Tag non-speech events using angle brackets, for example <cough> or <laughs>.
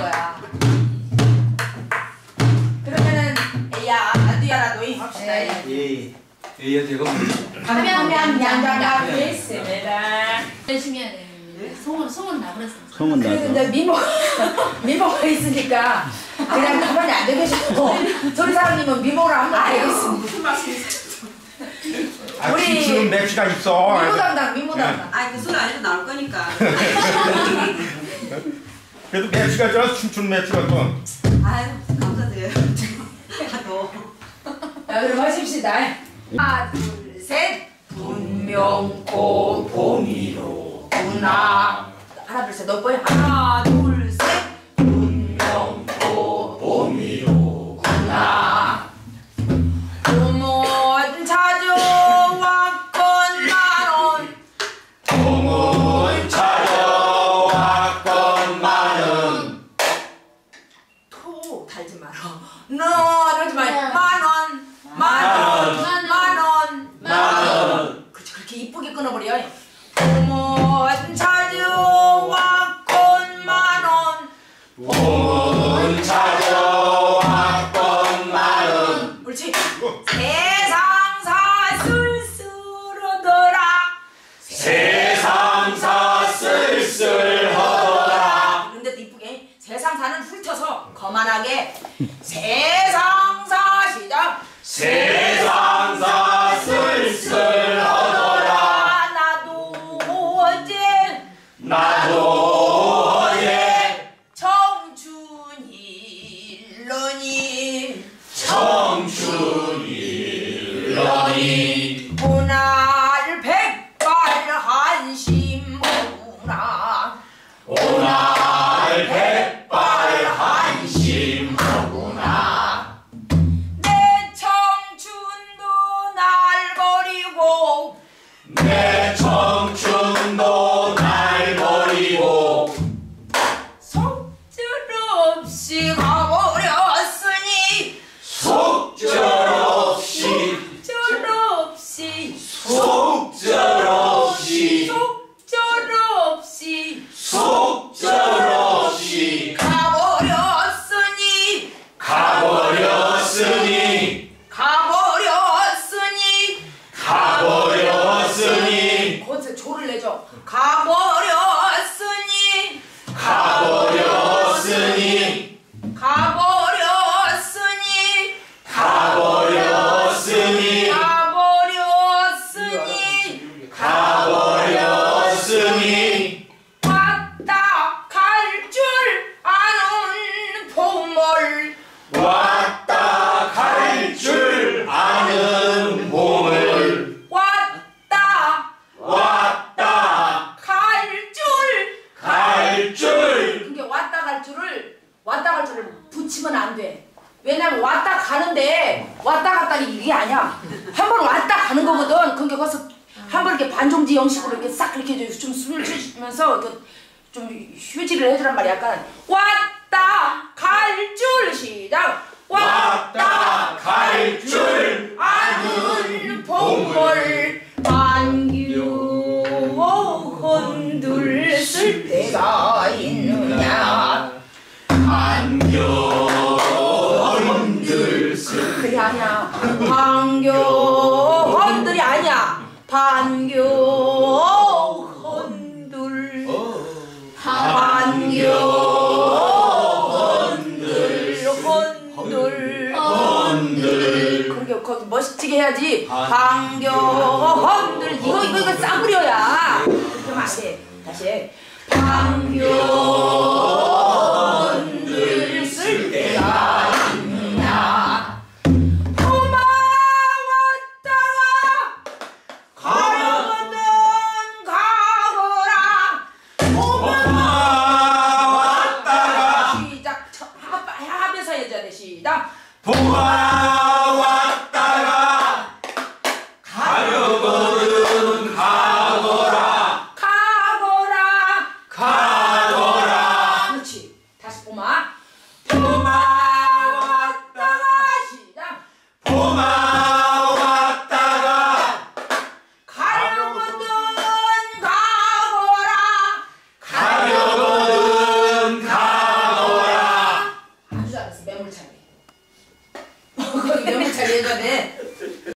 거야. 그러면은 야 아두야라 도 이 합시다. 예. 예, 제가 하면 양자가 네. 있습니다. 열심히 해야 돼. 소문 소문 나버렸어. 그래서 나서 이제 미모 <laughs> 미모가 있으니까 그냥 가만히 앉아 계시고 저희 사장님은 미모를 한번 알겠습니다. 아, 우리- 김치는 맵시가 있어. 미모 담당 미모 담당. 아니 그 소리 안 해도 나올 거니까. <laughs> 그래도 맵시가 저 춤추는 맵시가 또. 아유 감사드려요. <laughs> 너. 자 그럼 하십시다. 하나 둘 셋. 분명코 봄이로 구나. 하나 둘 셋. 너 뭐야? 하나 둘 거 아니야. 한 번 왔다 가는 거거든. 그게 거기서 한 번 이렇게 반종지 형식으로 이렇게 싹 이렇게 좀 숨을 쉬면서 좀 휴지를 해주란 말이야. 약간 왔다 반겨 헌들이 아니야. 반겨 헌들. 반겨 헌들 헌들 거기 멋지게 해야지. 반겨 헌들 이거 이거 이거 싸구려야. 그러면 안 돼. 다시. 반겨